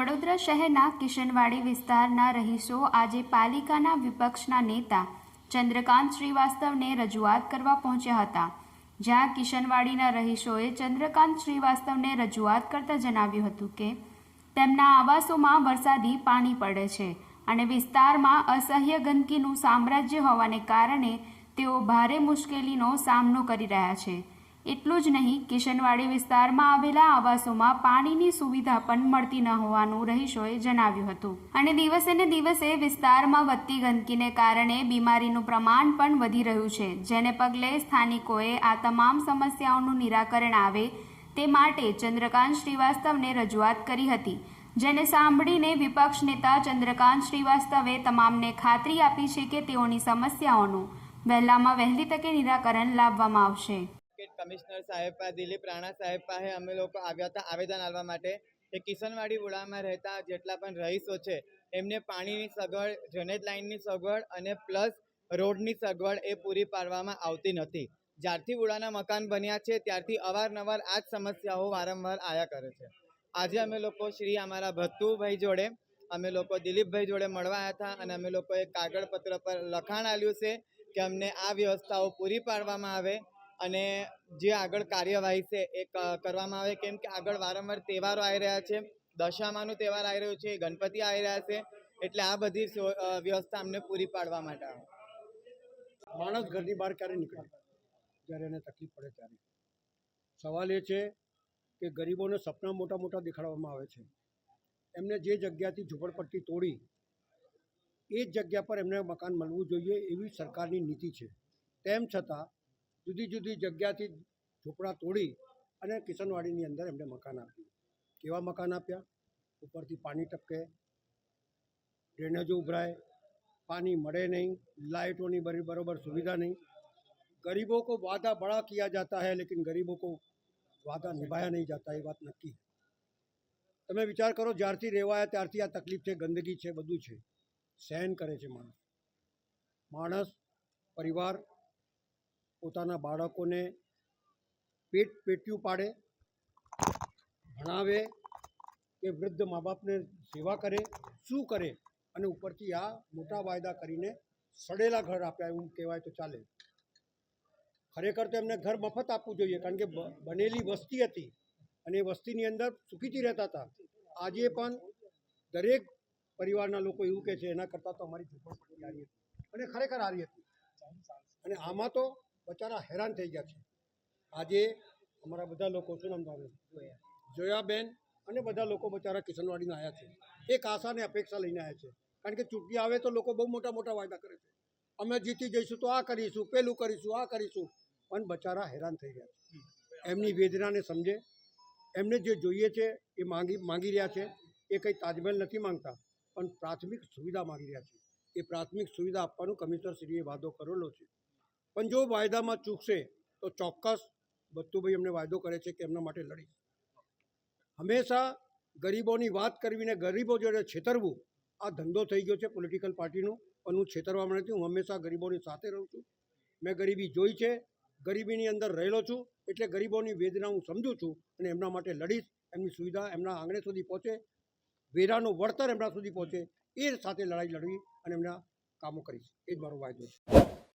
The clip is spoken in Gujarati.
વડોદરા શહેરના કિશનવાડી વિસ્તારના રહીશો આજે પાલિકાના વિપક્ષના નેતા ચંદ્રકાંત શ્રીવાસ્તવને રજૂઆત કરવા પહોંચ્યા હતા. જ્યાં કિશનવાડીના રહીશોએ ચંદ્રકાંત શ્રીવાસ્તવને રજૂઆત કરતા જણાવ્યું હતું કે, તેમના આવાસોમાં વરસાદી પાણી પડે છે અને વિસ્તારમાં અસહ્ય ગંદકીનું સામ્રાજ્ય હોવાને કારણે તેઓ ભારે મુશ્કેલીનો સામનો કરી રહ્યા છે. એટલું જ નહીં, કિશનવાડી વિસ્તારમાં આવેલા આવાસોમાં પાણીની સુવિધા પણ મળતી ન હોવાનું રહીશોએ જણાવ્યું હતું. અને દિવસે ને દિવસે વિસ્તારમાં વધતી ગંદકીને કારણે બીમારીનું પ્રમાણ પણ વધી રહ્યું છે, જેને પગલે સ્થાનિકોએ આ તમામ સમસ્યાઓનું નિરાકરણ આવે તે માટે ચંદ્રકાંત શ્રીવાસ્તવને રજૂઆત કરી હતી, જેને સાંભળીને વિપક્ષ નેતા ચંદ્રકાંત શ્રીવાસ્તવે તમામને ખાતરી આપી છે કે તેઓની સમસ્યાઓનું વહેલામાં વહેલી તકે નિરાકરણ લાવવામાં આવશે. માર્કેટ કમિશનર સાહેબ પાસે દિલીપ રાણા સાહેબ પાસે અમે લોકો આવ્યા હતા આવેદન આપવા માટે કે કિશનવાડી વુડામાં રહેતા જેટલા પણ રહીશો છે, એમને પાણીની સગવડ, ડ્રેનેજ લાઇનની સગવડ અને પ્લસ રોડની સગવડ એ પૂરી પાડવામાં આવતી નથી. જ્યારથી ઉડાના મકાન બન્યા છે, ત્યારથી અવારનવાર આ જ સમસ્યાઓ વારંવાર આવ્યા કરે છે. આજે અમે લોકો શ્રી અમારા ભત્તુભાઈ જોડે, અમે લોકો દિલીપભાઈ જોડે મળવા આવ્યા હતા અને અમે લોકોએ કાગળપત્ર પર લખાણ આપ્યું છે કે અમને આ વ્યવસ્થાઓ પૂરી પાડવામાં આવે અને જે આગળ કાર્યવાહી છે એ કરવામાં આવે. કેમ કે આગળ વારંવાર તહેવારો આવી રહ્યા છે. દશામાનો તહેવાર આવી રહ્યો છે. ગણપતિ આવી રહ્યા છે. એટલે આ બધી વ્યવસ્થા અમને પૂરી પાડવા માટે આવે. માણસ ઘરની બહાર ક્યારે નીકળે? જ્યારે એને તકલીફ પડે ત્યારે. સવાલ એ છે કે ગરીબોને સપના મોટા મોટા દેખાડવામાં આવે છે. એમને જે જગ્યાથી ઝૂંપડપટ્ટી તોડી, એ જ જગ્યા પર એમને મકાન મળવું જોઈએ એવી સરકારની નીતિ છે. તેમ છતાં જુદી જુદી જગ્યાથી ઝૂંપડા તોડી અને કિશનવાડીની અંદર એમણે મકાન આપ્યું. કેવા મકાન આપ્યા? ઉપરથી પાણી ટપકે, ડ્રેનેજો ઉભરાય, પાણી મળે નહીં, લાઇટોની બરોબર સુવિધા નહીં. ગરીબો કો વાદા બળા કિયા જાતા હૈ, લેકિન ગરીબો કો વાદા નિભાયા નહીં જાતા, એ વાત નક્કી તમે વિચાર કરો, જ્યારથી રહેવાયા ત્યારથી આ તકલીફ છે ગંદકી છે, બધું છે. સહન કરે છે માણસ. માણસ, પરિવાર પોતાના બાળકોને પેટ પેટ્યું પાડે, ભણાવે કે વૃદ્ધ મા બાપને સેવા કરે, શું કરે અને ઉપરથી આ મોટા વાયદા કરીને સડેલા ઘર આપ્યા એવું કહેવાય તો ચાલે. ખરેખર તો એમને ઘર મફત આપવું જોઈએ કારણ કે બનેલી વસ્તી હતી અને એ વસ્તીની અંદર સુખીથી રહેતા હતા. આજે પણ દરેક પરિવારના લોકો એવું કહે છે, એના કરતાં તો અમારી ઝૂંપડપટ્ટી હારી હતી. અને ખરેખર હારી હતી. અને આમાં તો બચારા હેરાન થઈ ગયા છે. આજે અમારા બધા લોકો શું નામ જોયા. જોયાબેન અને બધા લોકો બચારા કિશનવાડીને આવ્યા છે. એક આશાને અપેક્ષા લઈને આવ્યા છે. કારણ કે ચૂંટણી આવે તો લોકો બહુ મોટા મોટા વાયદા કરે છે. અમે જીતી જઈશું તો આ કરીશું પેલું કરીશું આ કરીશું. પણ બચારા હેરાન થઈ ગયા છે. એમની વેદનાને સમજે. એમને જે જોઈએ છે એ માંગી માંગી રહ્યા છે. એ કંઈ તાજમહેલ નથી માંગતા. પણ પ્રાથમિક સુવિધા માંગી રહ્યા છે. એ પ્રાથમિક સુવિધા આપવાનું કમિશનરશ્રીએ વાદો કરેલો છે. પણ જો વાયદામાં ચૂકશે, તો ચોક્કસ બત્તુભાઈ એમને વાયદો કરે છે કે એમના માટે લડીશ. હંમેશા ગરીબોની વાત કરવીને ગરીબો જોડે છેતરવું, આ ધંધો થઈ ગયો છે પોલિટિકલ પાર્ટીનો, પણ હું છેતરવામાં નથી, હું હંમેશા ગરીબોની સાથે રહું છું. મેં ગરીબી જોઈ છે, ગરીબીની અંદર રહેલો છું, એટલે ગરીબોની વેદના હું સમજું છું અને એમના માટે લડીશ, એમની સુવિધા એમના આંગણે સુધી પહોંચે, વેરાનું વળતર એમના સુધી પહોંચે, એ સાથે લડાઈ લડવી અને એમના કામો કરીશ. એ જ મારો વાયદો છે.